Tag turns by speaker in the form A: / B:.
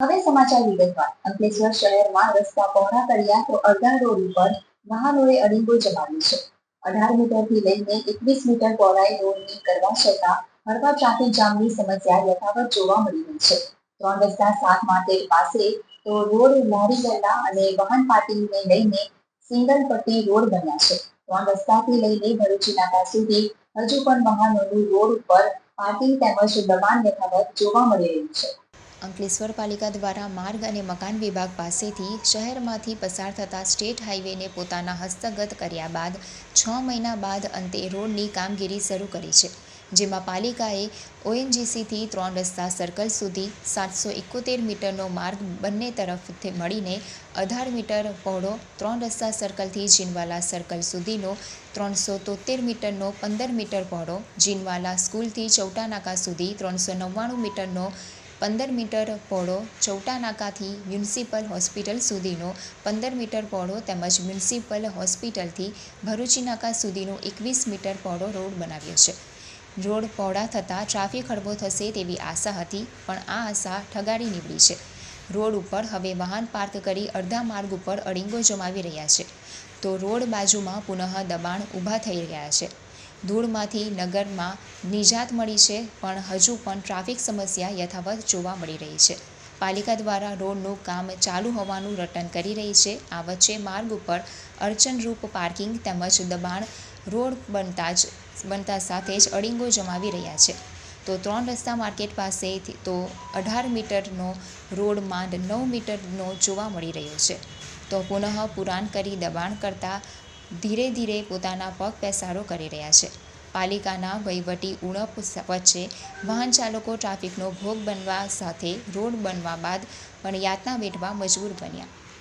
A: હવે સમાચાર વિગતવાર. અંકલેશ્વર શહેરમાં રસ્તા પહોળા કર્યા તો અડધા રોડ ઉપર વાહનોએ અડીંગો જમાવ્યો છે. અઢાર મીટરથી લઈને એકવીસ મીટર પહોળાઈ રોડની કરવા છતાં હળવા ટ્રાફિક જામની સમસ્યા યથાવત જોવા મળી રહી છે. ત્રણ રસ્તા સાત માટે પાસે તો રોડ લારી ગલ્લા અને વાહન પાર્કિંગને લઈને સિંગલ પટ્ટી રોડ બન્યા છે. ત્રણ રસ્તાથી લઈને ભરૂચી નાકા સુધી હજુ પણ વાહનોનું રોડ ઉપર પાર્કિંગ તેમજ દબાણ યથાવત જોવા મળી રહ્યું છે.
B: અંકલેશ્વર પાલિકા દ્વારા માર્ગ અને મકાન વિભાગ પાસેથી શહેરમાંથી પસાર થતા સ્ટેટ હાઈવેને પોતાના હસ્તગત કર્યા બાદ છ મહિના બાદ અંતે રોડની કામગીરી શરૂ કરી છે, જેમાં પાલિકાએ ઓએનજીસીથી ત્રણ રસ્તા સર્કલ સુધી સાતસો એકોતેર મીટરનો માર્ગ બંને તરફથી મળીને અઢાર મીટર પહોળો, ત્રણ રસ્તા સર્કલથી જીનવાલા સર્કલ સુધીનો ત્રણસો તોતેર મીટરનો પંદર મીટર પહોળો, જીનવાલા સ્કૂલથી ચૌટા નાકા સુધી ત્રણસો નવ્વાણું મીટરનો પંદર મીટર પહોળો ચૌટા નાકાથી મ્યુનિસિપલ હોસ્પિટલ સુધીનો પંદર મીટર પહોળો તેમજ મ્યુનિસિપલ હોસ્પિટલથી ભરૂચીનાકા સુધીનો એકવીસ મીટર પહોળો રોડ બનાવ્યો છે. રોડ પહોળા થતાં ટ્રાફિક હળવો થશે તેવી આશા હતી, પણ આ આશા ઠગાડી નીવડી છે. રોડ ઉપર હવે વાહન પાર્ક કરી અડધા માર્ગ ઉપર અડીંગો જમાવી રહ્યા છે. તો રોડ બાજુમાં પુનઃ દબાણ ઊભા થઈ રહ્યા છે. ધૂળમાંથી નગરમાં નિજાત મળી છે, પણ હજુ પણ ટ્રાફિક સમસ્યા યથાવત જોવા મળી રહી છે. પાલિકા દ્વારા રોડનું કામ ચાલુ હોવાનું રટન કરી રહી છે. આ વચ્ચે માર્ગ ઉપર અડચણરૂપ પાર્કિંગ તેમજ દબાણ રોડ બનતા જ, બનતા સાથે જ અડીંગો જમાવી રહ્યા છે. તો ત્રણ રસ્તા માર્કેટ પાસેથી તો અઢાર મીટરનો રોડ માંડ નવ મીટરનો જોવા મળી રહ્યો છે. તો પુનઃ પુરાણ કરી દબાણ કરતા ધીરે ધીરે પોતાના પગ પેસારો કરી રહ્યા છે. પાલિકાના વહીવટી ઉણપ વચ્ચે વાહન ચાલકો ટ્રાફિકનો ભોગ બનવા સાથે રોડ બનવા બાદ પણ યાતના વેઠવા મજબૂર બન્યા.